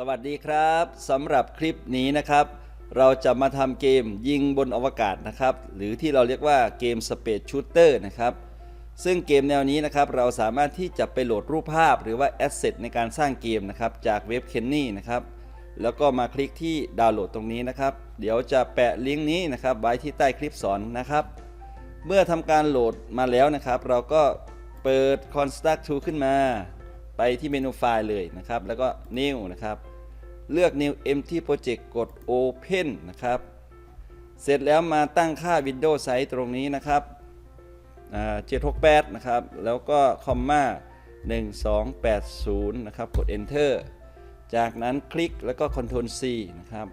สวัสดีครับสำหรับคลิปนี้นะครับ เราจะมาทำเกมยิงบนอวกาศนะครับ หรือที่เราเรียกว่าเกม Space Shooter นะครับ ซึ่งเกมแนวนี้นะครับ เราสามารถที่จะไปโหลดรูปภาพหรือว่าแอสเซทในการสร้างเกมนะครับ จากเว็บ k e n n y นะครับ แล้วก็มาคลิกที่ดาวน์โหลดตรงนี้นะครับ เดี๋ยวจะแปะลิงก์นี้นะครับไว้ที่ใต้คลิปสอนนะครับ เมื่อทำการโหลดมาแล้วนะครับ เราก็เปิด Construct Tool ขึ้นมา ไปที่เมนูไฟล์เลยนะครับ แล้วก็ New นะครับ เลือก New Empty Project กด Open นะครับ เสร็จแล้วมาตั้งค่า Windows Size ตรงนี้นะครับ768 นะครับ แล้วก็คอมมา1280 นะครับ กด Enter จากนั้นคลิกแล้วก็ Ctrl C นะครับ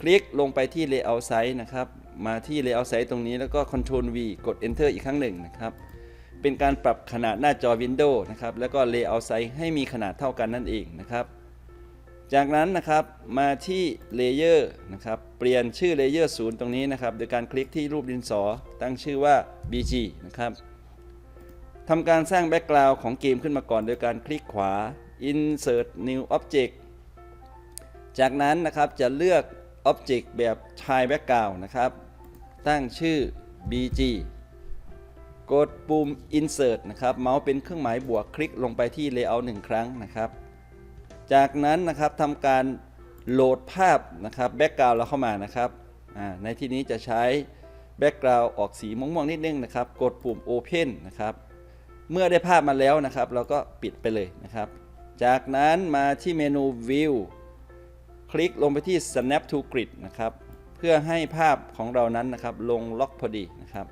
คลิกลงไปที่ Layout Size นะครับ มาที่ Layout Size ตรงนี้แล้วก็ Ctrl V กด Enter อีกครั้งหนึ่งนะครับ เป็นการปรับขนาดหน้าจอ Windows นะครับ แล้วก็ Layout Size ให้มีขนาดเท่ากันนั่นเองนะครับ จากนั้นนะครับมาที่เลเยอร์นะครับเปลี่ยนชื่อเลเยอร์ศูนย์ตรงนี้นะครับ โดยการคลิกที่รูปดินสอตั้งชื่อว่า BG นะครับทำการสร้างแบ็กกราวด์ของเกมขึ้นมาก่อน โดยการคลิกขวา Insert New Object จากนั้นนะครับจะเลือก Object แบบ Tile Background นะครับ ตั้งชื่อ BG กดปุ่ม Insert นะครับ เมาส์เป็นเครื่องหมายบวกคลิกลงไปที่ Layout หนึ่งครั้งนะครับ จากนั้นนะครับทำการโหลดภาพนะครับแบ็กกราวด์เราเข้ามานะครับในที่นี้จะใช้แบ็กกราวด์ออกสีม่วงๆนิดนึงนะครับกดปุ่ม Open นะครับเมื่อได้ภาพมาแล้วนะครับ เราก็ปิดไปเลยนะครับ จากนั้นมาที่เมนู View คลิกลงไปที่ Snap to Grid นะครับเพื่อให้ภาพของเรานั้นนะครับลงล็อกพอดีนะครับ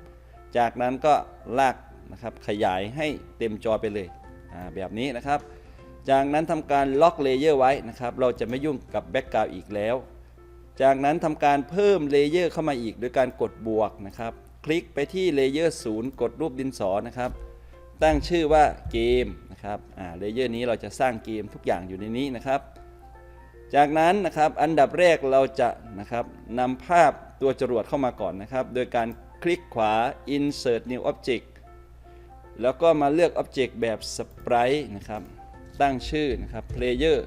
จากนั้นก็ลากนะครับขยายให้เต็มจอไปเลยแบบนี้นะครับ จากนั้นทำการล็อกเลเยอร์ไว้นะครับ เราจะไม่ยุ่งกับแบ็กกราวด์อีกแล้ว จากนั้นทำการเพิ่มเลเยอร์เข้ามาอีก โดยการกดบวกนะครับ คลิกไปที่เลเยอร์ศูนย์กดรูปดินสอนะครับ ตั้งชื่อว่าเกมนะครับเลเยอร์นี้เราจะสร้างเกมทุกอย่างอยู่ในนี้นะครับ จากนั้นนะครับอันดับแรกเราจะนะครับนำภาพตัวจรวดเข้ามาก่อนนะครับ โดยการคลิกขวา insert new object แล้วก็มาเลือก Object แบบ Sprite นะครับ ตั้งชื่อนะครับ Player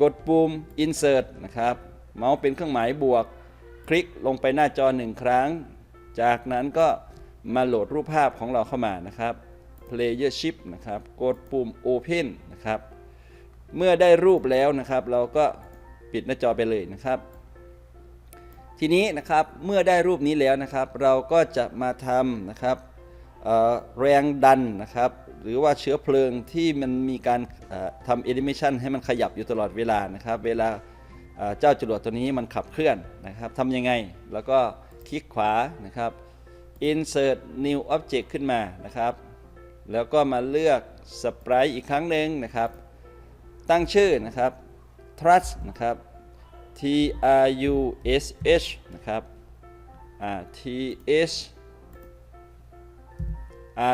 กดปุ่ม Insert นะครับ เมาส์เป็นเครื่องหมายบวก คลิกลงไปหน้าจอหนึ่งครั้ง จากนั้นก็มาโหลดรูปภาพของเราเข้ามานะครับ Player Ship นะครับ กดปุ่ม Open นะครับ เมื่อได้รูปแล้วนะครับ เราก็ปิดหน้าจอไปเลยนะครับ ทีนี้นะครับ เมื่อได้รูปนี้แล้วนะครับ เราก็จะมาทำนะครับ แรงดันนะครับหรือว่าเชื้อเพลิงที่มันมีการทำแอนิเมชันให้มันขยับอยู่ตลอดเวลานะครับ เวลาเจ้าจรวดตัวนี้มันขับเคลื่อนนะครับทำยังไง แล้วก็คลิกขวานะครับ insert new object ขึ้นมานะครับ แล้วก็มาเลือก sprite อีกครั้งหนึ่งนะครับ ตั้งชื่อนะครับ trust นะครับ T R U S H นะครับ T H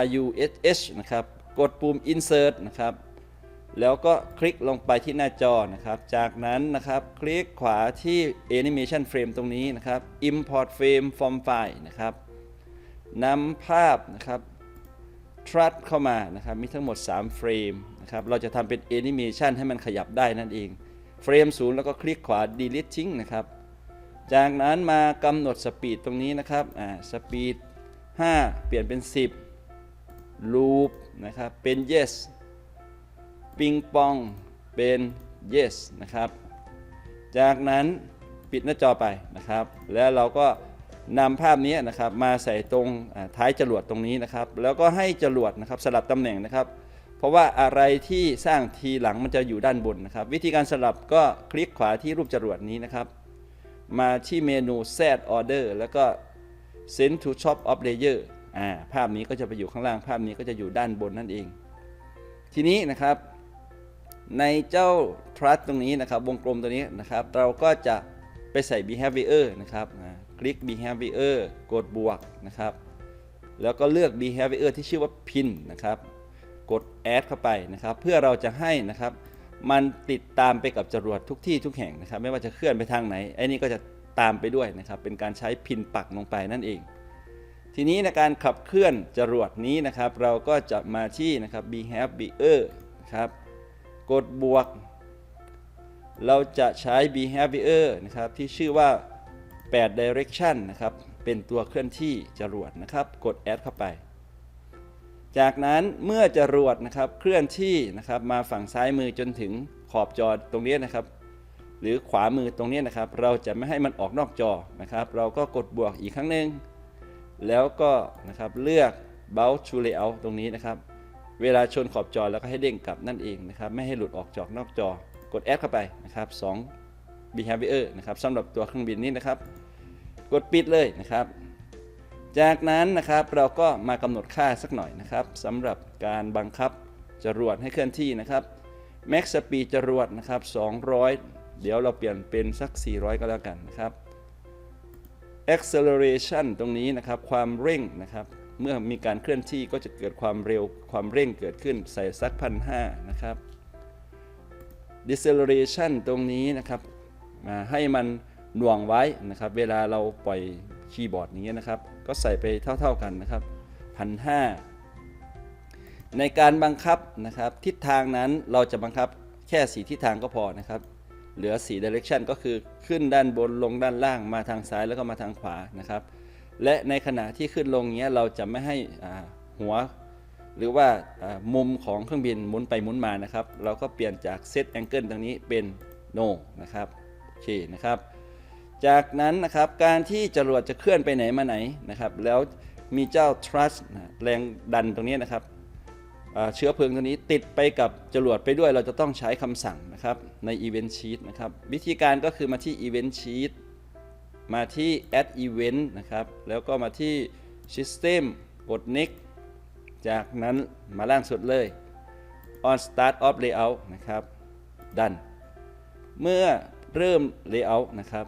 R U S H นะครับ กดปุ่ม insert นะครับ แล้วก็คลิกลงไปที่หน้าจอนะครับ จากนั้นนะครับ คลิกขวาที่ animation frame ตรงนี้นะครับ import frame from file นะครับนำภาพนะครับทรัสเข้ามานะครับ มีทั้งหมด 3 เฟรมนะครับ เราจะทำเป็นแอนิเมชันให้มันขยับได้นั่นเอง เฟรมศูนย์แล้วก็คลิกขวา delete ทิ้งนะครับ จากนั้นมากำหนดสปีดตรงนี้นะครับ อ่า สปีด5 เปลี่ยนเป็น 10 loop นะครับ เป็น yes ปิงปอง เป็น yes นะครับ จากนั้นปิดหน้าจอไปนะครับ แล้วเราก็นำภาพนี้นะครับมาใส่ตรงท้ายจรวดตรงนี้นะครับ แล้วก็ให้จรวดนะครับสลับตำแหน่งนะครับ เพราะว่าอะไรที่สร้างทีหลังมันจะอยู่ด้านบนนะครับ วิธีการสลับก็คลิกขวาที่รูปจรวดนี้นะครับ มาที่เมนู set order แล้วก็ send to top of layer อ่าภาพนี้ก็จะไปอยู่ข้างล่างภาพนี้ก็จะอยู่ด้านบนนั่นเอง ทีนี้นะครับในเจ้า trust ตรงนี้นะครับ วงกลมตัวนี้นะครับ เราก็จะไปใส่ behavior นะครับคลิก behavior กดบวกนะครับ แล้วก็เลือก behavior ที่ชื่อว่า pin นะครับ กด add เข้าไปนะครับ เพื่อเราจะให้นะครับ มันติดตามไปกับจรวดทุกที่ทุกแห่งนะครับ ไม่ว่าจะเคลื่อนไปทางไหนไอ้นี่ก็จะตามไปด้วยนะครับ เป็นการใช้พินปักลงไปนั่นเอง ทีนี้ในการขับเคลื่อนจรวดนี้นะครับ เราก็จะมาที่นะครับ behavior นะครับกดบวก เราจะใช้ behavior นะครับที่ชื่อว่า 8 direction นะครับ เป็นตัวเคลื่อนที่จรวดนะครับ กด add เข้าไป จากนั้นเมื่อจรวดนะครับเคลื่อนที่นะครับมาฝั่งซ้ายมือจนถึงขอบจอตรงนี้นะครับ หรือขวามือตรงนี้นะครับ เราจะไม่ให้มันออกนอกจอนะครับ เราก็กดบวกอีกครั้งหนึ่ง แล้วก็นะครับเลือก bounce to layout ตรงนี้นะครับ เวลาชนขอบจอแล้วก็ให้เด้งกลับนั่นเองนะครับ ไม่ให้หลุดออกจอกนอกจอ กด add เข้าไปนะครับ2 behavior นะครับสำหรับตัวเครื่องบินนี้นะครับ กดปิดเลยนะครับ จากนั้นนะครับเราก็มากำหนดค่าสักหน่อยนะครับสำหรับการบังคับจรวดให้เคลื่อนที่นะครับ max speed จรวดนะครับ200 เดี๋ยวเราเปลี่ยนเป็นสัก 400 ก็แล้วกันนะครับ acceleration ตรงนี้นะครับความเร่งนะครับเมื่อมีการเคลื่อนที่ก็จะเกิดความเร็วความเร่งเกิดขึ้นใส่สักพันห้านะครับ deceleration ตรงนี้นะครับมาให้มันหน่วงไว้นะครับ เวลาเราปล่อยคีย์บอร์ดอย่างเงี้นะครับ ก็ใส่ไปเท่า ๆกันนะครับพันห้าในการบังคับนะครับ ทิศทางนั้นเราจะบังคับแค่สีทิศทางก็พอนะครับ เหลือสี direction ก็คือขึ้นด้านบนลงด้านล่างมาทางซ้ายแล้วก็มาทางขวานะครับ และในขณะที่ขึ้นลงเนี้ยเราจะไม่ให้หัว หรือว่ามุมของเครื่องบินหมุนไปหมุนมานะครับ เราก็เปลี่ยนจาก set angle ตรงนี้เป็น no นะครับโอเคนะครับ จากนั้นนะครับการที่จรวดจะเคลื่อนไปไหนมาไหนนะครับ แล้วมีเจ้า thrust แรงดันตรงนี้นะครับ เชื้อเพลิงตัวนี้ติดไปกับจรวดไปด้วยเราจะต้องใช้คำสั่งนะครับใน event sheet นะครับวิธีการก็คือมาที่ event sheet มาที่ add event นะครับแล้วก็มาที่ system กด next จากนั้นมาล่างสุดเลย on start of layout นะครับดันเมื่อเริ่ม layout นะครับ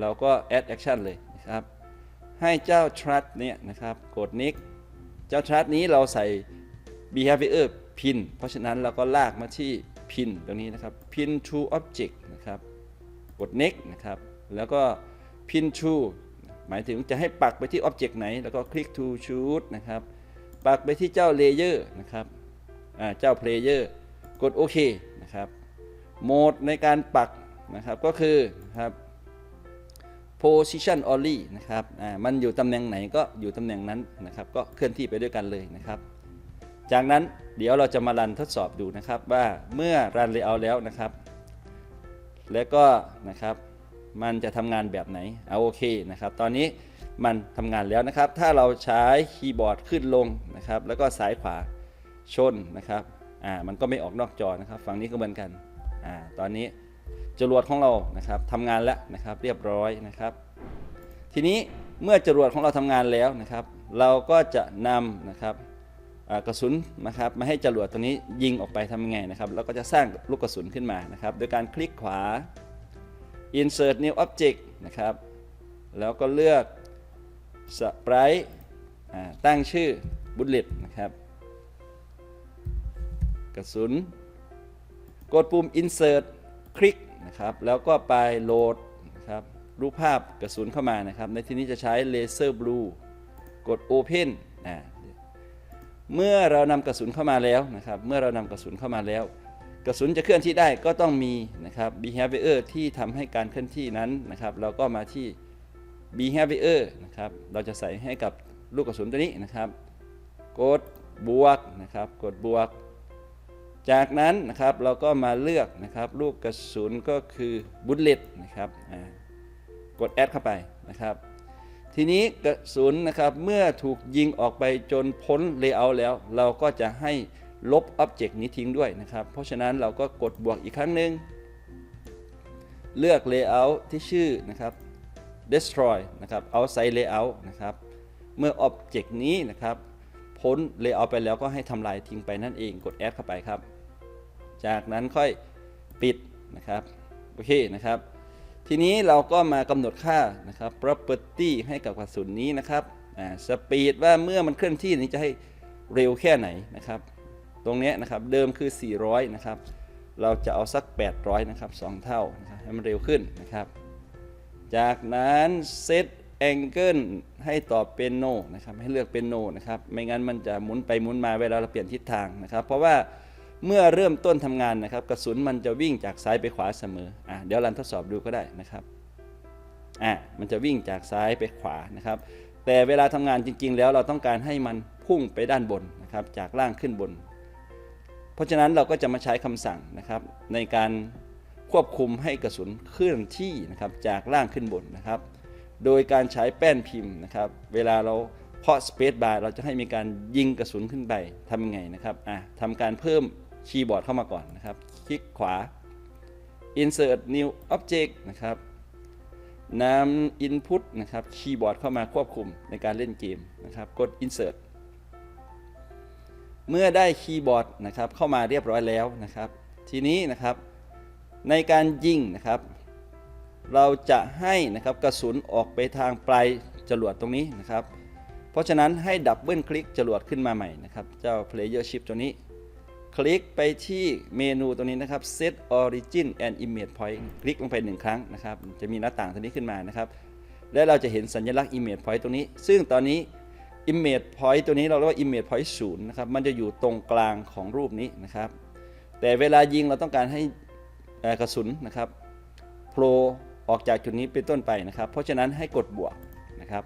เราก็ add action เลยนะครับให้เจ้า trust เนี่ยนะครับกด next เจ้า trust นี้เราใส่ behavior pin เพราะฉะนั้นเราก็ลากมาที่ pin ตรงนี้นะครับ pin to object นะครับ กด next นะครับ แล้วก็ pin to หมายถึงจะให้ปักไปที่ object ไหน แล้วก็ click to choose นะครับ ปักไปที่เจ้า layer นะครับเจ้า player กดโอเคนะครับ โหมดในการปักนะครับก็คือนะครับ position only นะครับ มันอยู่ตำแหน่งไหนก็อยู่ตำแหน่งนั้นนะครับ ก็เคลื่อนที่ไปด้วยกันเลยนะครับ จากนั้นเดี๋ยวเราจะมารันทดสอบดูนะครับว่าเมื่อรัน layout แล้วนะครับ แล้วก็นะครับมันจะทำงานแบบไหนเอาโอเคนะครับ ตอนนี้มันทำงานแล้วนะครับ ถ้าเราใช้คีย์บอร์ดขึ้นลงนะครับ แล้วก็ซ้ายขวาชนนะครับอ่ามันก็ไม่ออกนอกจอนะครับ ฝั่งนี้ก็เหมือนกันอ่าตอนนี้จรวดของเรานะครับทำงานแล้วนะครับเรียบร้อยนะครับ ทีนี้เมื่อจรวดของเราทำงานแล้วนะครับ เราก็จะนำนะครับ กระสุนนะครับมาให้จรวดตัวนี้ยิงออกไปทำยังไงนะครับเราก็จะสร้างลูกกระสุนขึ้นมานะครับ โดยการคลิกขวา insert new object นะครับ แล้วก็เลือก sprite อตั้งชื่อ bullet นะครับ กระสุน กดปุ่ม insert คลิกนะครับ แล้วก็ไปโหลดนะครับรูปภาพกระสุนเข้ามานะครับ ในที่นี้จะใช้ laser blue กด open อ่า เมื่อเรานำกระสุนเข้ามาแล้วนะครับ เมื่อเรานำกระสุนเข้ามาแล้ว กระสุนจะเคลื่อนที่ได้ก็ต้องมีนะครับ behavior ที่ทำให้การเคลื่อนที่นั้นนะครับ เราก็มาที่ behavior นะครับ เราจะใส่ให้กับลูกกระสุนตัวนี้นะครับ กดบวกนะครับ กดบวก จากนั้นนะครับเราก็มาเลือกนะครับ ลูกกระสุนก็คือบุลเลตนะครับ กดแอดเข้าไปนะครับ ทีนี้กระสุนนะครับเมื่อถูกยิงออกไปจนพ้นเลเยอร์แล้ว เราก็จะให้ลบอ็อบเจกต์นี้ทิ้งด้วยนะครับ เพราะฉะนั้นเราก็กดบวกอีกครั้งหนึ่งเลือก Layout ที่ชื่อนะครับ destroy นะครับ outside layout นะครับ เมื่อ Object นี้นะครับ พ้น layout ไปแล้วก็ให้ทำลายทิ้งไปนั่นเอง กด add เข้าไปครับ จากนั้นค่อยปิดนะครับ โอเคนะครับ ทีนี้เราก็มากำหนดค่านะครับ property ให้กับกระสุนนี้นะครับอ่า speed ว่าเมื่อมันเคลื่อนที่นี้จะให้เร็วแค่ไหนนะครับ ตรงนี้นะครับเดิมคือ 400 นะครับ เราจะเอาสัก 800 นะครับ 2 เท่านะครับให้มันเร็วขึ้นนะครับ จากนั้นเซตแองเกิลให้ตอบเป็นโนนะครับ ให้เลือกเป็นโนนะครับ ไม่งั้นมันจะหมุนไปหมุนมาเวลาเราเปลี่ยนทิศทางนะครับ เพราะว่า เมื่อเริ่มต้นทำงานนะครับ กระสุนมันจะวิ่งจากซ้ายไปขวาเสมออะเดี๋ยวรันทดสอบดูก็ได้นะครับอะมันจะวิ่งจากซ้ายไปขวานะครับ แต่เวลาทำงานจริง ๆ แล้วเราต้องการให้มันพุ่งไปด้านบนนะครับ จากล่างขึ้นบน เพราะฉะนั้นเราก็จะมาใช้คำสั่งนะครับ ในการควบคุมให้กระสุนเคลื่อนที่นะครับจากล่างขึ้นบนนะครับ โดยการใช้แป้นพิมพ์นะครับ เวลาเราเคาะสเปซบาร์เราจะให้มีการยิงกระสุนขึ้นไปทำยังไงนะครับอะทำการเพิ่ม คีย์บอร์ดเข้ามาก่อนนะครับ คลิกขวา insert new object นะครับนำ input นะครับคีย์บอร์ดเข้ามาควบคุมในการเล่นเกมนะครับ กด insert เมื่อได้คีย์บอร์ดนะครับเข้ามาเรียบร้อยแล้วนะครับ ทีนี้นะครับในการยิงนะครับ เราจะให้นะครับกระสุนออกไปทางปลายจรวดตรงนี้นะครับ เพราะฉะนั้นให้ดับเบิลคลิกจรวดขึ้นมาใหม่นะครับ เจ้า Player Shift ตัวนี้ คลิกไปที่เมนูตัวนี้นะครับ Set Origin and Image Point คลิกลงไปหนึ่งครั้งนะครับ จะมีหน้าต่างตัวนี้ขึ้นมานะครับ และเราจะเห็นสัญลักษณ์ Image Point ตัวนี้ ซึ่งตอนนี้ Image Point ตัวนี้เราเรียกว่า Image Point 0นะครับ มันจะอยู่ตรงกลางของรูปนี้นะครับ แต่เวลายิงเราต้องการให้กระสุนนะครับโผล่ออกจากจุดนี้เป็นต้นไปนะครับ เพราะฉะนั้นให้กดบวกนะครับ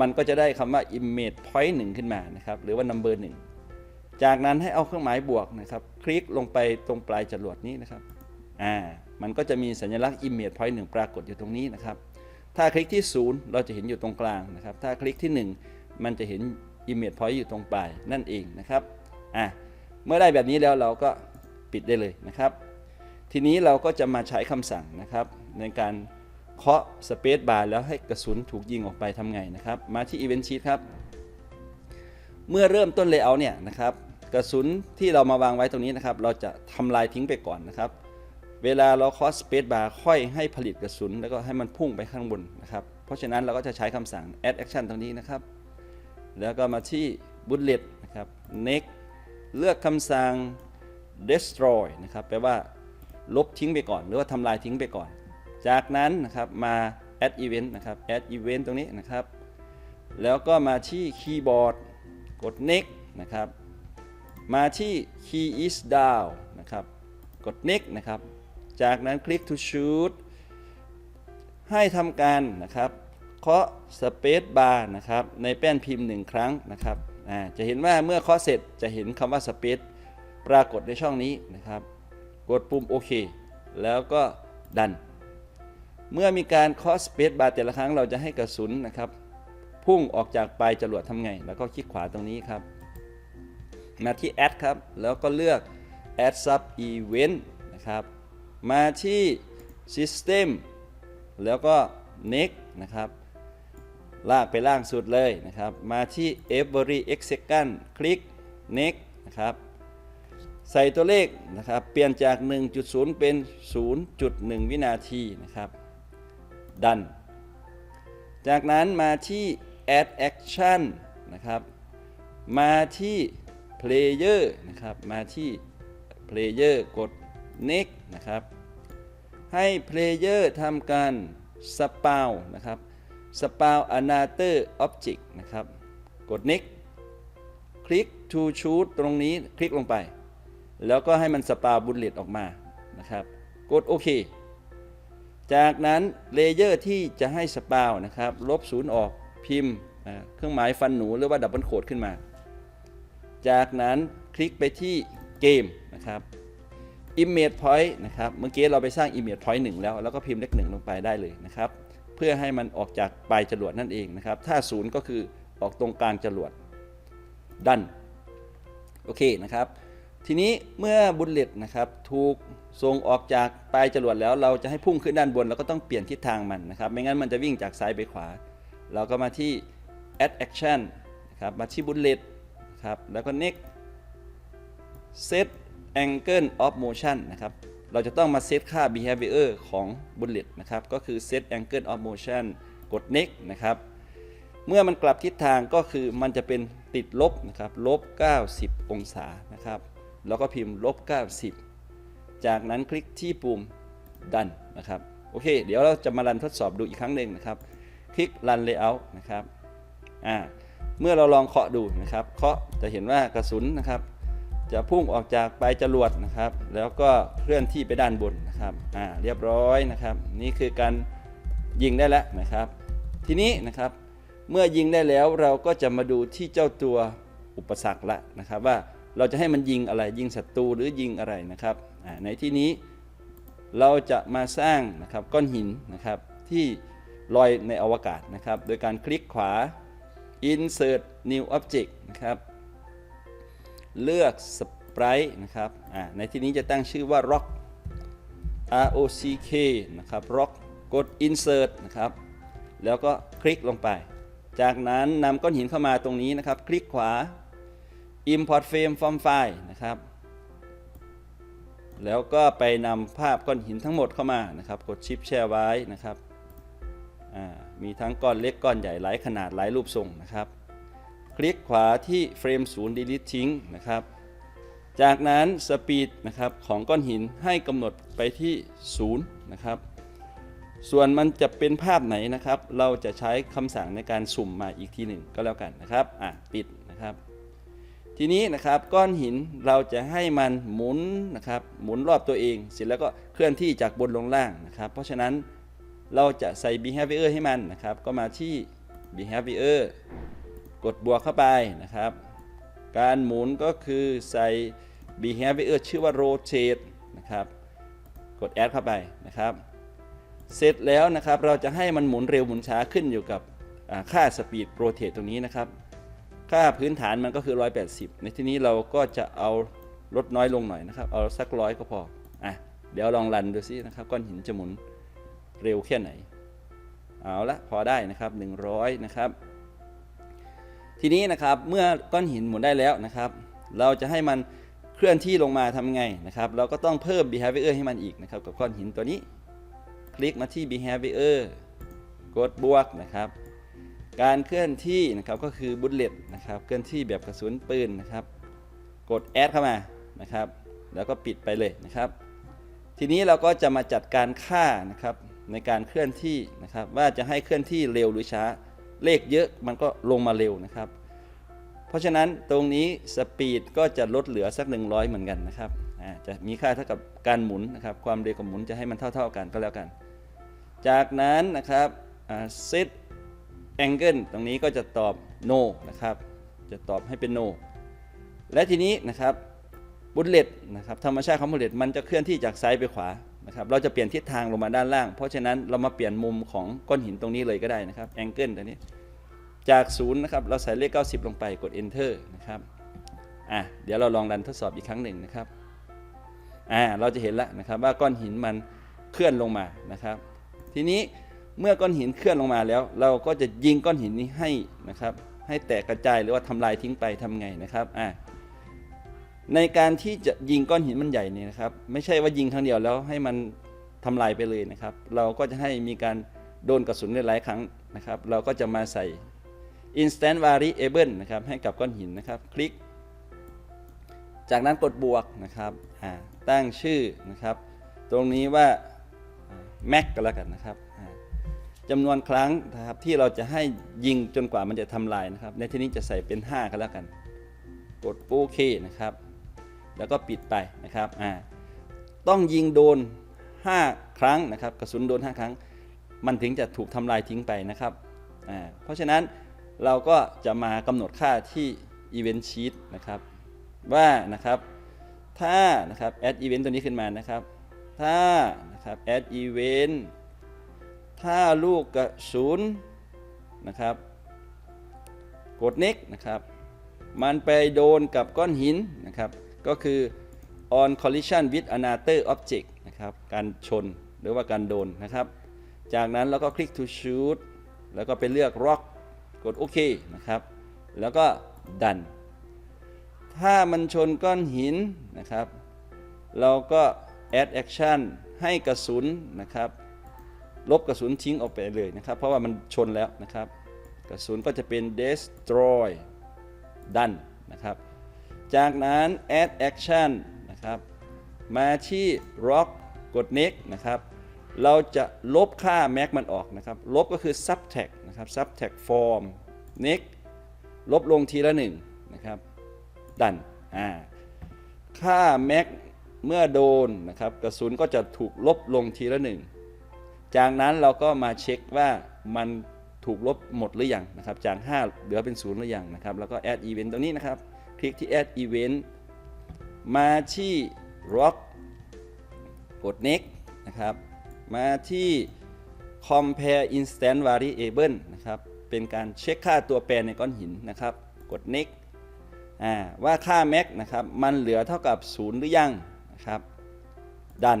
มันก็จะได้คำว่า image point 1 ขึ้นมานะครับ หรือว่า number 1 จากนั้นให้เอาเครื่องหมายบวกนะครับ คลิกลงไปตรงปลายจรวดนี้นะครับอ่ามันก็จะมีสัญลักษณ์ image point 1 ปรากฏอยู่ตรงนี้นะครับ ถ้าคลิกที่ 0 เราจะเห็นอยู่ตรงกลางนะครับ ถ้าคลิกที่ 1 มันจะเห็น image point อยู่ตรงปลายนั่นเองนะครับอ่าเมื่อได้แบบนี้แล้วเราก็ปิดได้เลยนะครับ ทีนี้เราก็จะมาใช้คำสั่งนะครับ ในการเคาะสเปซบาร์แล้วให้กระสุนถูกยิงออกไปทำไงนะครับ มาที่ Event Sheet ครับ เมื่อเริ่มต้น Layout เนี่ยนะครับ กระสุนที่เรามาวางไว้ตรงนี้นะครับ เราจะทำลายทิ้งไปก่อนนะครับ เวลาเราคาะสเปซบาร์ค่อยให้ผลิตกระสุน แล้วก็ให้มันพุ่งไปข้างบนนะครับ เพราะฉะนั้นเราก็จะใช้คำสั่ง add action ตรงนี้นะครับ แล้วก็มาที่ bullet นะครับ next เลือกคำสั่ง destroy นะครับแปลว่าลบทิ้งไปก่อน หรือว่าทำลายทิ้งไปก่อน จากนั้นนะครับมา add event นะครับ add event ตรงนี้นะครับ แล้วก็มาที่คีย์บอร์ดกด next นะครับ มาที่ key is down นะครับ กด next นะครับ จากนั้นคลิก to shoot ให้ทำการนะครับเคาะ space bar นะครับ ในแป้นพิมพ์หนึ่งครั้งนะครับอ่าจะเห็นว่าเมื่อเคาะเสร็จจะเห็นคำว่า space ปรากฏในช่องนี้นะครับ กดปุ่มโอเคแล้วก็ดัน เมื่อมีการเคาะสเปซบาร์แต่ละครั้งเราจะให้กระสุนนะครับ พุ่งออกจากปลายจรวดทำไง แล้วก็คลิกขวาตรงนี้ครับ มาที่ add ครับ แล้วก็เลือก add sub event นะครับ มาที่ system แล้วก็ next นะครับลากไปล่างสุดเลยนะครับ มาที่ every x second คลิก next นะครับ ใส่ตัวเลขนะครับ เปลี่ยนจาก 1.0 เป็น 0.1 วินาทีนะครับ ดัน จากนั้นมาที่ add action นะครับ มาที่ player นะครับมาที่ player กด next นะครับ ให้ player ทำการ spawn นะครับ spawn another object นะครับ กด next คลิก to shoot ตรงนี้คลิกลงไป แล้วก็ให้มันสปาบุลเลตออกมานะครับ กดโอเค จากนั้นเลเยอร์ที่จะให้สปาวนะครับ ลบศูนย์ออกพิมพ์ เครื่องหมายฟันหนูหรือว่าดับเบิลโคดขึ้นมา จากนั้นคลิกไปที่เกมนะครับ Image Point นะครับ เมื่อกี้เราไปสร้าง Image Point 1 แล้ว แล้วก็พิมพ์เลขหนึ่งลงไปได้เลยนะครับ เพื่อให้มันออกจากปลายจรวดนั่นเองนะครับ ถ้าศูนย์ก็คือออกตรงกลางจรวดดันโอเคนะครับ ทีนี้เมื่อบุลเลตนะครับถูกส่งออกจากปลายจรวดแล้วเราจะให้พุ่งขึ้นด้านบนเราก็ต้องเปลี่ยนทิศทางมันนะครับ ไม่งั้นมันจะวิ่งจากซ้ายไปขวา เราก็มาที่ add action นะครับมาที่บุลเลต ครับ แล้วก็ next set angle of motion นะครับ เราจะต้องมาเซตค่า behavior ของบุลเลตนะครับ ก็คือ set angle of motion กด next นะครับ เมื่อมันกลับทิศทางก็คือมันจะเป็นติดลบนะครับ ลบ 90 องศานะครับ แล้วก็พิมพ์ลบ 90 จากนั้นคลิกที่ปุ่มดันนะครับ โอเค เดี๋ยวเราจะมารันทดสอบดูอีกครั้งหนึ่งนะครับ คลิก run layout นะครับ อ่า เมื่อเราลองเคาะดูนะครับ เคาะจะเห็นว่ากระสุนนะครับ จะพุ่งออกจากปลายจรวดนะครับ แล้วก็เคลื่อนที่ไปด้านบนนะครับอ่าเรียบร้อยนะครับ นี่คือการยิงได้แล้วนะครับ ทีนี้นะครับเมื่อยิงได้แล้วเราก็จะมาดูที่เจ้าตัวอุปสรรคละนะครับ ว่าเราจะให้มันยิงอะไรยิงศัตรูหรือยิงอะไรนะครับในที่นี้เราจะมาสร้างนะครับก้อนหินนะครับที่ลอยในอวกาศนะครับ โดยการคลิกขวา insert new object นะครับ เลือก sprite นะครับ ในที่นี้จะตั้งชื่อว่า rock R O C K นะครับ rock กด insert นะครับ แล้วก็คลิกลงไป จากนั้นนำก้อนหินเข้ามาตรงนี้นะครับ คลิกขวา import frame from file นะครับ แล้วก็ไปนำภาพก้อนหินทั้งหมดเข้ามานะครับ กดชิปแชร์ไว้นะครับ อ่า มีทั้งก้อนเล็กก้อนใหญ่หลายขนาดหลายรูปทรงนะครับ คลิกขวาที่เฟรมศูนย์ delete ทิ้งนะครับ จากนั้นสปีดนะครับของก้อนหินให้กำหนดไปที่0นะครับส่วนมันจะเป็นภาพไหนนะครับ เราจะใช้คำสั่งในการสุ่มมาอีกทีหนึ่งก็แล้วกันนะครับอะปิดนะครับ ทีนี้นะครับก้อนหินเราจะให้มันหมุนนะครับหมุนรอบตัวเอง เสร็จแล้วก็เคลื่อนที่จากบนลงล่างนะครับ เพราะฉะนั้น เราจะใส่ behavior ให้มันนะครับ ก็มาที่ behavior กดบวกเข้าไปนะครับ การหมุนก็คือใส่ behavior ชื่อว่า rotate นะครับ กด add เข้าไปนะครับ เสร็จแล้วนะครับเราจะให้มันหมุนเร็วหมุนช้าขึ้นอยู่กับค่า speed rotate ตรงนี้นะครับ ค่าพื้นฐานมันก็คือ 180 ในที่นี้เราก็จะเอาลดน้อยลงหน่อยนะครับ เอาสักร้อยก็พอ อะ เดี๋ยวลองรันดูซินะครับ ก้อนหินจะหมุน เร็วแค่ไหน เอาละพอได้นะครับ 100 นะครับ ทีนี้นะครับเมื่อก้อนหินหมุนได้แล้วนะครับ เราจะให้มันเคลื่อนที่ลงมาทำไงนะครับ เราก็ต้องเพิ่ม behavior ให้มันอีกนะครับ กับก้อนหินตัวนี้ คลิกมาที่ behavior กดบวกนะครับการเคลื่อนที่นะครับก็คือบุลเลตนะครับเคลื่อนที่แบบกระสุนปืนนะครับ กดแอดเข้ามานะครับ แล้วก็ปิดไปเลยนะครับ ทีนี้เราก็จะมาจัดการค่านะครับ ในการเคลื่อนที่นะครับ ว่าจะให้เคลื่อนที่เร็วหรือช้า เลขเยอะมันก็ลงมาเร็วนะครับ เพราะฉะนั้นตรงนี้สปีดก็จะลดเหลือสัก 100 เหมือนกันนะครับจะมีค่าเท่ากับการหมุนนะครับ ความเร็วกับหมุนจะให้มันเท่า ๆกันก็แล้วกัน จากนั้นนะครับเซต angle ตรงนี้ก็จะตอบ no นะครับ จะตอบให้เป็น no และทีนี้นะครับบุลเลตนะครับธรรมชาติของบุลเลตมันจะเคลื่อนที่จากซ้ายไปขวา นะครับเราจะเปลี่ยนทิศทางลงมาด้านล่าง เพราะฉะนั้นเรามาเปลี่ยนมุมของก้อนหินตรงนี้เลยก็ได้นะครับ angle ตรงนี้จากศูนย์นะครับเราใส่เลข 90 ลงไปกด enter นะครับอะเดี๋ยวเราลองรันทดสอบอีกครั้งหนึ่งนะครับอ่าเราจะเห็นแล้วนะครับว่าก้อนหินมันเคลื่อนลงมานะครับ ทีนี้เมื่อก้อนหินเคลื่อนลงมาแล้ว เราก็จะยิงก้อนหินนี้ให้นะครับให้แตกกระจายหรือว่าทำลายทิ้งไปทำไงนะครับอ่า ในการที่จะยิงก้อนหินมันใหญ่เนี่ยนะครับ ไม่ใช่ว่ายิงครั้งเดียวแล้วให้มันทำลายไปเลยนะครับ เราก็จะให้มีการโดนกระสุนหลายๆครั้งนะครับ เราก็จะมาใส่ instant variable นะครับให้กับก้อนหินนะครับ คลิก จากนั้นกดบวกนะครับตั้งชื่อนะครับ ตรงนี้ว่า max ก็แล้วกันนะครับจำนวนครั้งนะครับที่เราจะให้ยิงจนกว่ามันจะทำลายนะครับ ในที่นี้จะใส่เป็น 5 ก็แล้วกัน กดโอเคนะครับ แล้วก็ปิดไปนะครับอ่าต้องยิงโดน 5 ครั้งนะครับกระสุนโดน 5 ครั้ง มันถึงจะถูกทำลายทิ้งไปนะครับอ่าเพราะฉะนั้นเราก็จะมากำหนดค่าที่ event sheet นะครับว่านะครับถ้านะครับ add event ตัวนี้ขึ้นมานะครับ ถ้านะครับ add event ถ้าลูกกระสุนนะครับ กด next นะครับ มันไปโดนกับก้อนหินนะครับ ก็คือ on collision with another object นะครับ การชนหรือว่าการโดนนะครับ จากนั้นเราก็คลิก to shoot แล้วก็ไปเลือก rock กดโอเคนะครับ แล้วก็ดัน ถ้ามันชนก้อนหินนะครับ เราก็ add action ให้กระสุนนะครับ ลบกระสุนทิ้งออกไปเลยนะครับ เพราะว่ามันชนแล้วนะครับ กระสุนก็จะเป็น destroy ดันนะครับ จากนั้น add action นะครับ มาที่ rock กด next นะครับ เราจะลบค่า max มันออกนะครับ ลบก็คือ subtract นะครับ subtract form next ลบลงทีละหนึ่งนะครับดันอ่าค่าแม็กเมื่อโดนนะครับกระสุนก็จะถูกลบลงทีละหนึ่งจากนั้นเราก็มาเช็คว่ามันถูกลบหมดหรือยังนะครับจาก 5 เหลือเป็น 0 หรือยังนะครับ แล้วก็ add event ตรงนี้นะครับ ลิกที่ add event มาที่ rock กด next นะครับ มาที่ compare instant variable นะครับ เป็นการเช็คค่าตัวแปรในก้อนหินนะครับ กด next ว่าค่า max นะครับ มันเหลือเท่ากับ 0 หรือยังนะครับ ดัน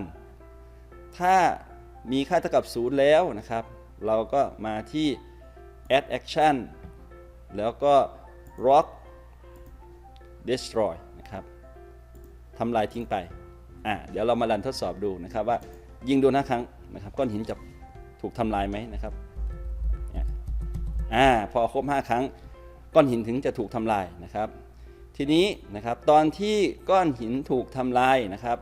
ถ้ามีค่าเท่ากับ 0 แล้วนะครับ เราก็มาที่ add action แล้วก็ rock destroy นะครับทำลายทิ้งไปอ่าเดี๋ยวเรามาลันทดสอบดูนะครับว่ายิงโดนห้าครั้งนะครับก้อนหินจะถูกทำลายไหมนะครับอ่าพอครบ 5 ครั้งก้อนหินถึงจะถูกทำลายนะครับ ทีนี้นะครับตอนที่ก้อนหินถูกทำลายนะครับ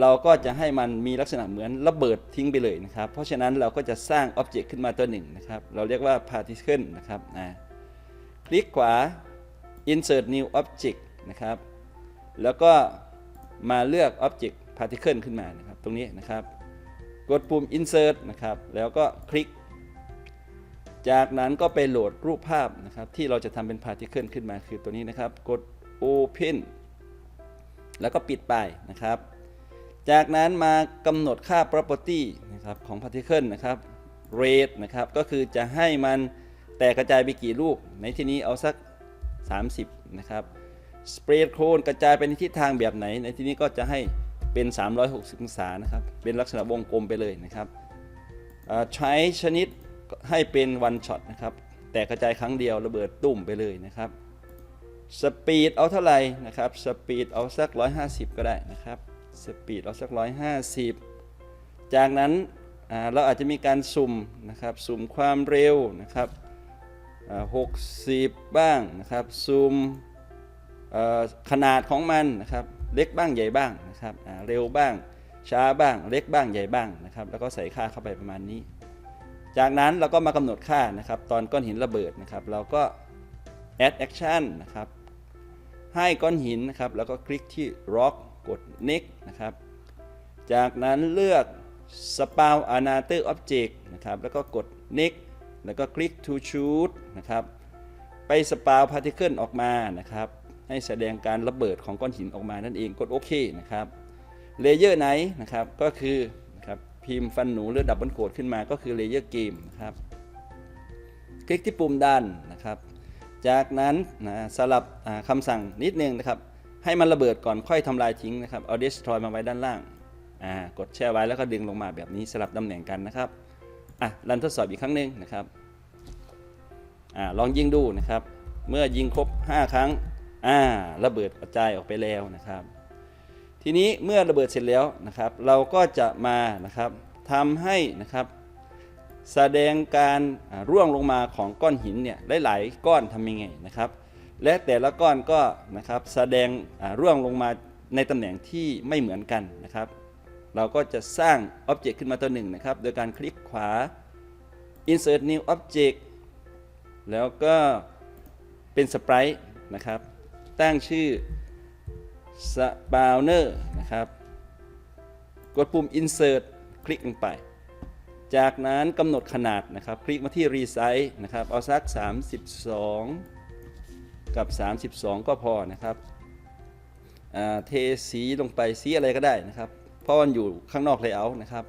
เราก็จะให้มันมีลักษณะเหมือนระเบิดทิ้งไปเลยนะครับ เพราะฉะนั้นเราก็จะสร้างอ็อบเจกต์ขึ้นมาตัวหนึ่งนะครับ เราเรียกว่า particle นะครับอ่าคลิกขวา insert new object นะครับ แล้วก็มาเลือก object particle ขึ้นมานะครับ ตรงนี้นะครับ กดปุ่ม insert นะครับ แล้วก็คลิก จากนั้นก็ไปโหลดรูปภาพนะครับ ที่เราจะทำเป็น particle ขึ้นมาคือตัวนี้นะครับ กด open แล้วก็ปิดไปนะครับ จากนั้นมากำหนดค่า property นะครับของ particle นะครับ rate นะครับ ก็คือจะให้มันแตกกระจายไปกี่ลูก ในที่นี้เอาสัก 30 นะครับ spread cone กระจายไปในทิศทางแบบไหน ในที่นี้ก็จะให้เป็น 360 องศานะครับ เป็นลักษณะวงกลมไปเลยนะครับ ใช้ชนิดให้เป็น one shot นะครับ แตกกระจายครั้งเดียวระเบิดตุ่มไปเลยนะครับสปีดเอาเท่าไหร่นะครับสปีดเอาสัก 150 ก็ได้นะครับสปีดเอาสัก 150 จากนั้นเราอาจจะมีการสุ่มนะครับสุ่มความเร็วนะครับ60 บ้างนะครับสุ่ม ขนาดของมันนะครับเล็กบ้างใหญ่บ้างนะครับเร็วบ้างช้าบ้าง เล็กบ้างใหญ่บ้างนะครับแล้วก็ใส่ค่าเข้าไปประมาณนี้ จากนั้นเราก็มากำหนดค่านะครับตอนก้อนหินระเบิดนะครับเราก็ add action นะครับให้ก้อนหินนะครับแล้วก็คลิกที่ rock กด next นะครับจากนั้นเลือก spawn another object นะครับแล้วก็กด next แล้วก็คลิก to shoot นะครับไป spawn particle ออกมานะครับ ให้แสดงการระเบิดของก้อนหินออกมานั่นเองกดโอเคนะครับเลเยอร์ไหนนะครับก็คือนะครับพิมพ์ฟันหนูหรือดับเบิลโคดขึ้นมาก็คือเลเยอร์เกมนะครับคลิกที่ปุ่มดันนะครับ จากนั้นนะสลับคำสั่งนิดนึงนะครับ ให้มันระเบิดก่อนค่อยทำลายทิ้งนะครับเอา destroy มาไว้ด้านล่างกดแช่ไว้แล้วก็ดึงลงมาแบบนี้สลับตำแหน่งกันนะครับอะรันทดสอบอีกครั้งหนึ่งนะครับอ่าลองยิงดูนะครับ เมื่อยิงครบ 5 ครั้ง อ่าระเบิดกระจายออกไปแล้วนะครับ ทีนี้เมื่อระเบิดเสร็จแล้วนะครับ เราก็จะมานะครับทำให้นะครับ แสดงการร่วงลงมาของก้อนหินเนี่ยหลายๆก้อนทำยังไงนะครับ และแต่ละก้อนก็นะครับแสดงร่วงลงมาในตำแหน่งที่ไม่เหมือนกันนะครับ เราก็จะสร้างอ็อบเจกต์ขึ้นมาตัวหนึ่งนะครับ โดยการคลิกขวา insert new object แล้วก็เป็นส p r i t e นะครับ ตั้งชื่อ spawner นะครับ กดปุ่ม insert คลิกลงไป จากนั้นกำหนดขนาดนะครับ คลิกมาที่ resize นะครับ เอาสัก 32 กับ 32 ก็พอนะครับอ่าเทสีลงไปสีอะไรก็ได้นะครับ เพราะมันอยู่ข้างนอก layout นะครับ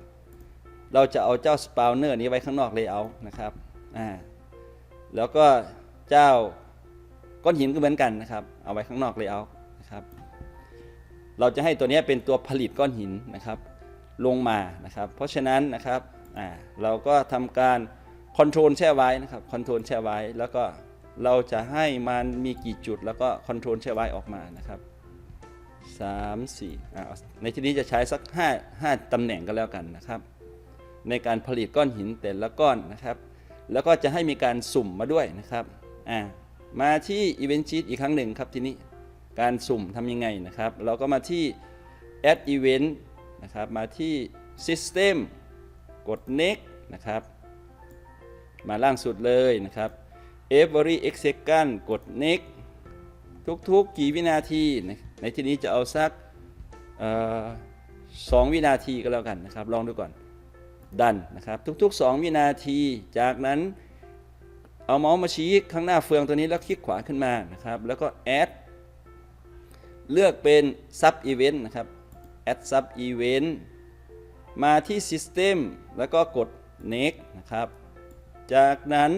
เราจะเอาเจ้า spawner นี้ไว้ข้างนอก layout นะครับ แล้วก็เจ้าก้อนหินก็เหมือนกันนะครับ เอาไว้ข้างนอก layout นะครับเราจะให้ตัวนี้เป็นตัวผลิตก้อนหินนะครับ ลงมานะครับ เพราะฉะนั้นนะครับเราก็ทำการคอนโทรลแช่ไว้นะครับคอนโทรลแช่ไว้ แล้วก็เราจะให้มันมีกี่จุด แล้วก็คอนโทรลแช่ไว้ออกมานะครับ3 4อ่ในที่นี้จะใช้สัก 5 5ตำแหน่งก็แล้วกันนะครับ ในการผลิตก้อนหินแต่ละก้อนนะครับ แล้วก็จะให้มีการสุ่มมาด้วยนะครับอ่า มาที่ Event Sheet อีกครั้งหนึ่งครับทีนี้การสุ่มทำยังไงนะครับ เราก็มาที่ Add Event นะครับ มาที่ System กด Next นะครับ มาล่างสุดเลยนะครับ Every X second กด Next ทุกๆกี่วินาทีในที่นี้จะเอาสักสองวินาทีก็แล้วกันนะครับ ลองดูก่อนดันนะครับ ทุกๆ 2 วินาทีจากนั้น เอาเมาส์มาชี้ข้างหน้าเฟืองตัวนี้แล้วคลิกขวาขึ้นมานะครับ แล้วก็ add เลือกเป็น sub event นะครับ add sub event มาที่ system แล้วก็กด next นะครับ จากนั้น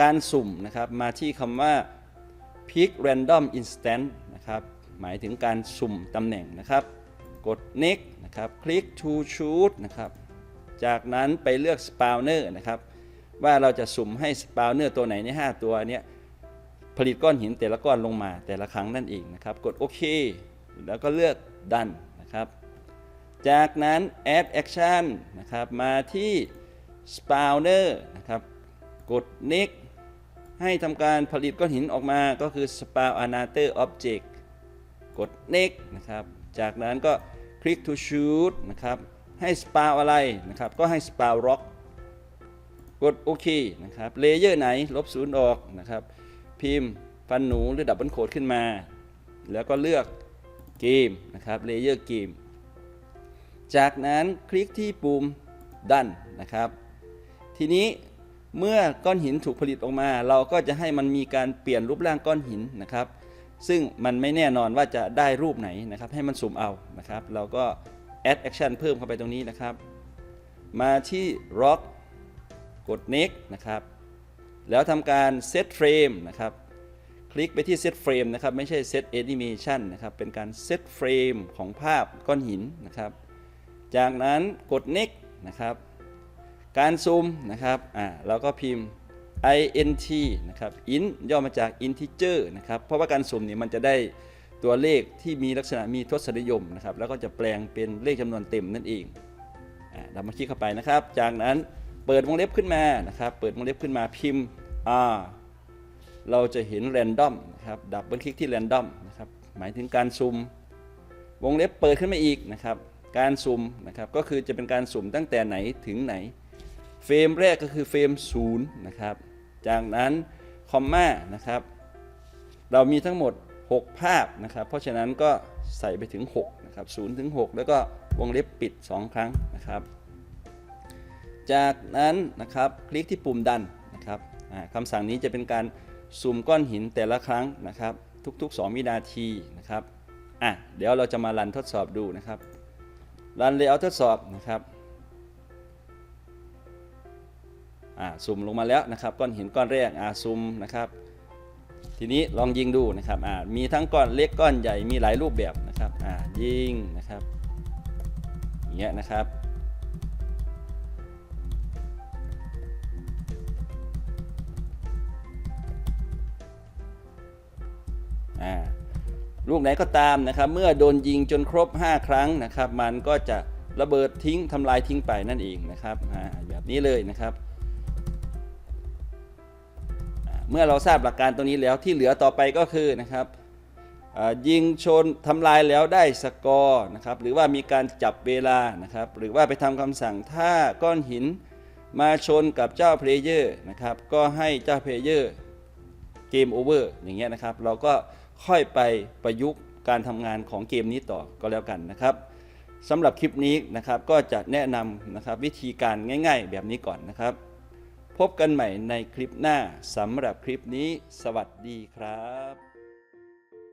การสุ่มนะครับมาที่คำว่า pick random instant นะครับ หมายถึงการสุ่มตำแหน่งนะครับ กด next นะครับ click to choose นะครับ จากนั้นไปเลือก spawner นะครับ ว่าเราจะสุ่มให้ spawner ตัวไหนใน 5 ตัวเนี้ยผลิตก้อนหินแต่ละก้อนลงมาแต่ละครั้งนั่นเองนะครับ กดโอเค แล้วก็เลือกดันนะครับ จากนั้น add action นะครับมาที่ spawner นะครับกด next ให้ทำการผลิตก้อนหินออกมาก็คือ spawn another object กด next นะครับ จากนั้นก็ click to shoot นะครับ ให้ spawn อะไรนะครับ ก็ให้ spawn rock กดโอเคนะครับเลเยอร์ไหนลบศูนย์ออกนะครับ พิมพ์ฟันหนูหรือดับเบิลโคดขึ้นมา แล้วก็เลือกเกมนะครับเลเยอร์เกมจากนั้นคลิกที่ปุ่มดันนะครับ ทีนี้เมื่อก้อนหินถูกผลิตออกมา เราก็จะให้มันมีการเปลี่ยนรูปร่างก้อนหินนะครับ ซึ่งมันไม่แน่นอนว่าจะได้รูปไหนนะครับ ให้มันสุ่มเอานะครับ เราก็ add action เพิ่มเข้าไปตรงนี้นะครับ มาที่ rock กด next นะครับ แล้วทำการ set frame นะครับ คลิกไปที่ set frame นะครับ ไม่ใช่ set animation นะครับ เป็นการ set frame ของภาพก้อนหินนะครับ จากนั้นกด next นะครับ การซูมนะครับ อ่าเราก็พิมพ์ int นะครับ int ย่อมาจาก integer นะครับ เพราะว่าการซูมเนี่ยมันจะได้ตัวเลขที่มีลักษณะมีทศนิยมนะครับ แล้วก็จะแปลงเป็นเลขจำนวนเต็มนั่นเองอ่าเรามาคลิกเข้าไปนะครับ จากนั้น เปิดวงเล็บขึ้นมานะครับ เปิดวงเล็บขึ้นมาพิมพ์ r เราจะเห็น random นะครับ ดับเบิลคลิกที่ random นะครับ หมายถึงการซูมวงเล็บเปิดขึ้นมาอีกนะครับ การซูมนะครับ ก็คือจะเป็นการสุ่มตั้งแต่ไหนถึงไหน เฟรมแรกก็คือเฟรม0นะครับ จากนั้นคอมมานะครับ เรามีทั้งหมด 6 ภาพนะครับ เพราะฉะนั้นก็ใส่ไปถึง6นะครับ0ถึง6แล้วก็วงเล็บปิด 2 ครั้งนะครับ จากนั้นนะครับคลิกที่ปุ่มดันนะครับคำสั่งนี้จะเป็นการสุ่มก้อนหินแต่ละครั้งนะครับ ทุกๆ 2 วินาทีนะครับอะเดี๋ยวเราจะมารันทดสอบดูนะครับรันเลเยอร์ทดสอบนะครับอ่าสุ่มลงมาแล้วนะครับก้อนหินก้อนแรกอ่าสุ่มนะครับ ทีนี้ลองยิงดูนะครับอ่ามีทั้งก้อนเล็กก้อนใหญ่มีหลายรูปแบบนะครับอ่ายิงนะครับอย่างเงี้ยนะครับ ลูกไหนก็ตามนะครับ เมื่อโดนยิงจนครบ 5 ครั้งนะครับ มันก็จะระเบิดทิ้งทำลายทิ้งไปนั่นเองนะครับแบบนี้เลยนะครับ เมื่อเราทราบหลักการตรงนี้แล้วที่เหลือต่อไปก็คือนะครับยิงชนทำลายแล้วได้สกอร์นะครับหรือว่ามีการจับเวลานะครับ หรือว่าไปทำคำสั่งถ้าก้อนหินมาชนกับเจ้าเพลเยอร์นะครับ ก็ให้เจ้าเพลเยอร์เกมโอเวอร์อย่างเงี้ยนะครับ เราก็ ค่อยไปประยุกต์การทำงานของเกมนี้ต่อก็แล้วกันนะครับสำหรับคลิปนี้นะครับก็จะแนะนำนะครับวิธีการง่าย ๆ แบบนี้ก่อนนะครับ พบกันใหม่ในคลิปหน้าสำหรับคลิปนี้ สวัสดีครับ